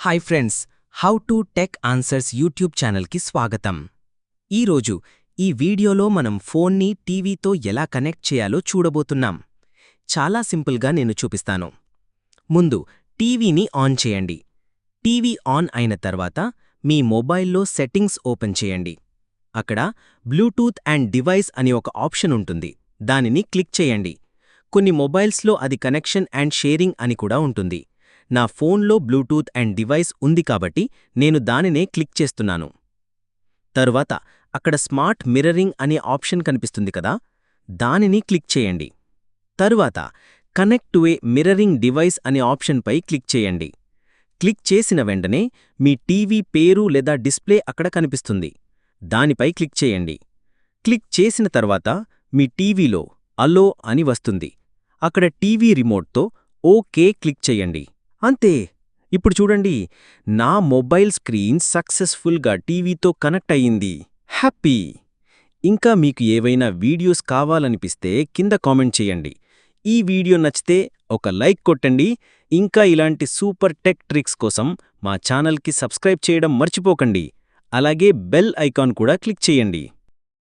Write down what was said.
Hi friends how to tech answers YouTube ఛానల్కి స్వాగతం. ఈరోజు ఈ వీడియోలో మనం ఫోన్ని టీవీతో ఎలా కనెక్ట్ చేయాలో చూడబోతున్నాం. చాలా సింపుల్గా నేను చూపిస్తాను. ముందు టీవీని ఆన్ చేయండి. టీవీ ఆన్ అయిన తర్వాత మీ మొబైల్లో సెట్టింగ్స్ ఓపెన్ చేయండి. అక్కడ బ్లూటూత్ అండ్ డివైస్ అని ఒక ఆప్షన్ ఉంటుంది. దానిని క్లిక్ చేయండి. కొన్ని మొబైల్స్లో అది కనెక్షన్ అండ్ షేరింగ్ అని కూడా ఉంటుంది. నా ఫోన్లో బ్లూటూత్ అండ్ డివైస్ ఉంది కాబట్టి నేను దానినే క్లిక్ చేస్తున్నాను. తరువాత అక్కడ స్మార్ట్ మిర్రరింగ్ అనే ఆప్షన్ కనిపిస్తుంది కదా దానిని క్లిక్ చేయండి. తరువాత connect to a mirroring device అనే ఆప్షన్పై క్లిక్ చేయండి. క్లిక్ చేసిన వెంటనే మీ టీవీ పేరు లేదా డిస్ప్లే అక్కడ కనిపిస్తుంది. దానిపై క్లిక్ చేయండి. క్లిక్ చేసిన తర్వాత మీ టీవీలో అలో అని వస్తుంది. అక్కడ టీవీ రిమోట్తో ఓకే క్లిక్ చేయండి. అంతే. ఇప్పుడు చూడండి నా మొబైల్ స్క్రీన్ సక్సెస్ఫుల్గా టీవీతో కనెక్ట్ అయ్యింది. హ్యాపీ! ఇంకా మీకు ఏవైనా వీడియోస్ కావాలనిపిస్తే కింద కామెంట్ చేయండి. ఈ వీడియో నచ్చితే ఒక లైక్ కొట్టండి. ఇంకా ఇలాంటి సూపర్ టెక్ ట్రిక్స్ కోసం మా ఛానల్కి సబ్స్క్రైబ్ చేయడం మర్చిపోకండి. అలాగే బెల్ ఐకాన్ కూడా క్లిక్ చేయండి.